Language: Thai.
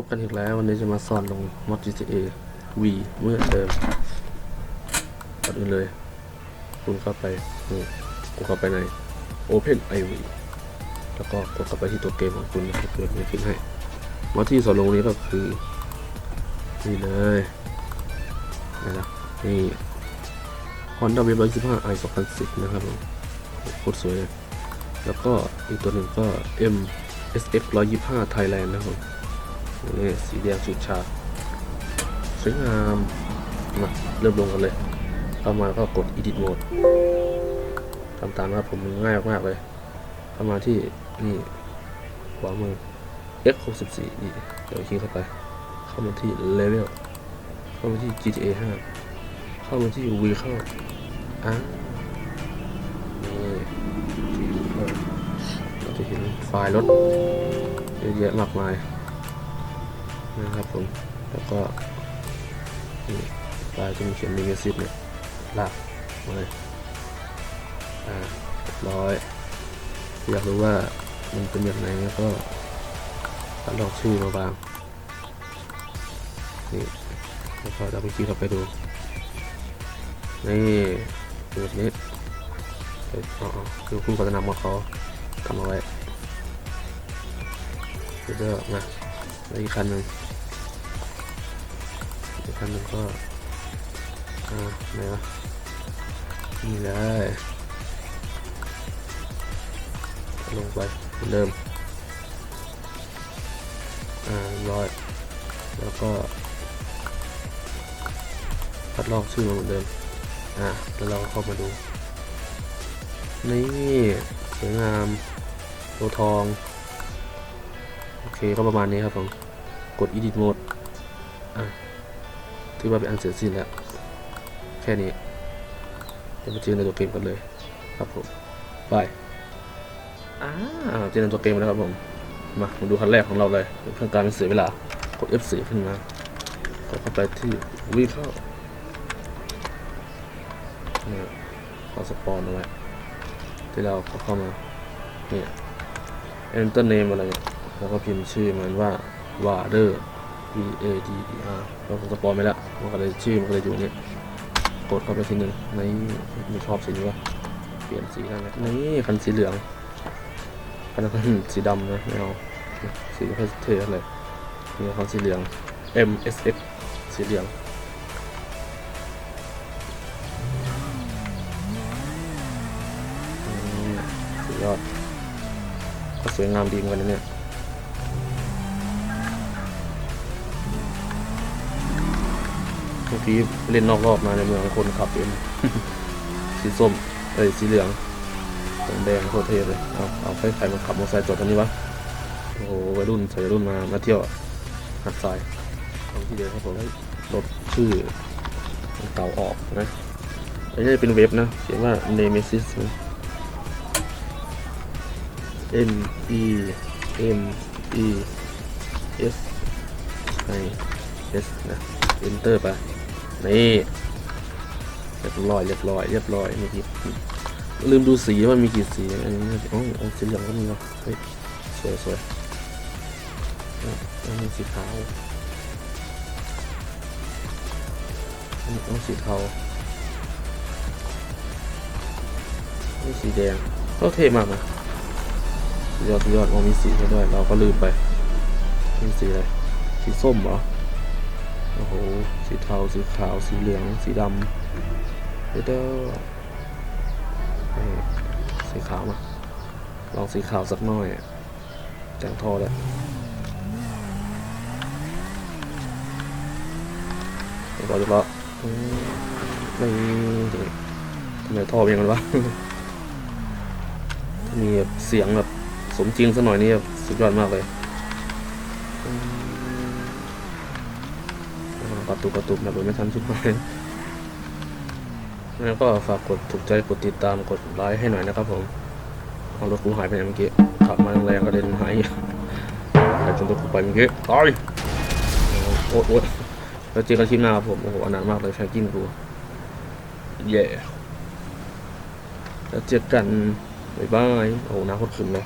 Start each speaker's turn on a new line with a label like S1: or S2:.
S1: พบกันอีกแล้ว วันนี้จะมาสอนลงมอด GTA V เมื่อเดิมก่อนอื่นเลย คุณเข้าไปนี่คุณเข้าไปใน Open IV แล้วก็กดเข้าไปที่ตัวเกมของคุณนะครับเพื่อไม่ขึ้นให้มอดที่สอนลงนี้ก็คือ นี่เลยนะครับนี่ Honda Wave 125 i 2010 นะครับผมโคตรสวยเลยแล้วก็อีกตัวหนึ่งก็ M SF 125 Thailand นะครับ นี่สีแดงสุดชาสวยงามมาเริ่มลงกันเลย เข้ามาก็กด Edit Mode ทำตามนะครับผมมันง่ายมากเลย เข้ามาที่นี่ขวามือ X64 นี่เดี๋ยวคลิกเข้าไป เข้ามาที่ Level เข้ามาที่ GTA 5 เข้ามาที่ Vehicle อ่านี่ Vehicle เราจะเห็นไฟล์รถเยอะแยะมากมาย นะครับผมแล้วก็นี่ไฟล์จะมีเขียนมีเมสซิสเนี่ยลากมาเลยอ่าร้อยอยากรู้ว่ามันเป็นแบบไหนก็ตัดลอกชื่อมาบางนี่แล้วก็เราไปคลิกเข้าไปดูนี่เป็นแบบนี้อ๋อคือคุณก็จะนำมาเขาทำเอาไว้เดี๋ยวมาอีกคันหนึ่ง กันหนึ่งก็อ่าไหนวะนี่เลยลงไปเหมือนเดิมอ่าร้อยแล้วก็คัดลอกชื่อมาเหมือนเดิมอะแล้วเราก็เข้ามาดู นี่สวยงามโลทอง โอเคก็ประมาณนี้ครับผม กด edit mode อะ ถือว่าเป็นอันเสร็จสิ้นแล้ว แค่นี้เดี๋ยวมาเจอในตัวเกมกันเลย ครับผมไปอ่าเจอในตัวเกมแล้วครับผมมามาดูคันแรกของเราเลยเพื่อการไม่เสียเวลากด F4 ขึ้นมากดเข้าไปที่วีเข้าเนี่ยเขาสปอนเอาไว้ที่เราเข้ามาเนี่ย enter name อะไรเนี่ยแล้วก็พิมพ์ชื่อมันว่า wader v a d e r เราสปอนไปแล้วมันก็เลยชื่อมันก็เลยอยู่นี่กดเข้าไปทีหนึ่งในไม่ชอบสีนี้วะเปลี่ยนสีได้ไหมนี่คันสีเหลืองคันนั้นสีดำนะไม่เอาสีไม่ค่อยเท่เลยนี่คันสีเหลือง M S X สีเหลืองสุดยอดก็สวยงามดีเหมือนกันเนี่ย เมื่อกี้เล่นนอกรอบมาในเมืองคนขับเป็นสีส้มเอ้ยสีเหลืองแดงแดงโคตรเท่เลยเอาเอาใครใครมาขับมอเตอร์ไซค์จอดตรงนี้วะโอ้โหวัยรุ่นใส่วัยรุ่นมามาเที่ยวหัดทรายเอาที่เดียวครับผมลบชื่อเก่าออกนะอันนี้เป็นเว็บนะเขียนว่า Nemesis N E M E S I S นะ Enter ไป นี่เรียบร้อยเรียบร้อยเรียบร้อยนี่ลืมดูสีว่ามีกี่สีอันนี้อ๋อสีเหลืองก็มีวะเฮ้ยสวยสวยอันนี้สีขาวอันนี้ต้องสีเทานี่สีแดงก็เท่มากนะสุดยอดสุดยอดมองมีสีให้ด้วย เราก็ลืมไปมีสีอะไรสีส้มเหรอ โอ้โห สีเทา สีขาว สีเหลือง สีดำเด้อเด้อสีขาวมา ลองสีขาวสักหน่อยจังทอเลยเรียบร้อยเรียบร้อยอืมนี่ทำไมท่อเป็นอยังไงวะมีแบบเสียงแบบสมจริงสักหน่อยนี่แบบสุดยอดมากเลย กระตุกกระตุกนะโดยไม่ทันชุดไปแล้วก็ฝากกดถูกใจกดติดตามกดไลค์ให้หน่อยนะครับผมเอารถกูหายไปไหนเมื่อกี้ขับมาแรงก็เด็นหายหายจนรถกูไปเมื่อกี้ตายโอ้โหโอ้ยแล้วเจอกันคลิปหน้าครับผมโอ้โหอนานมากเลยแฟนกินกูเย่แล้วเจอกันบ๊ายบายโอ้หน้าโคตรขึ้นเลย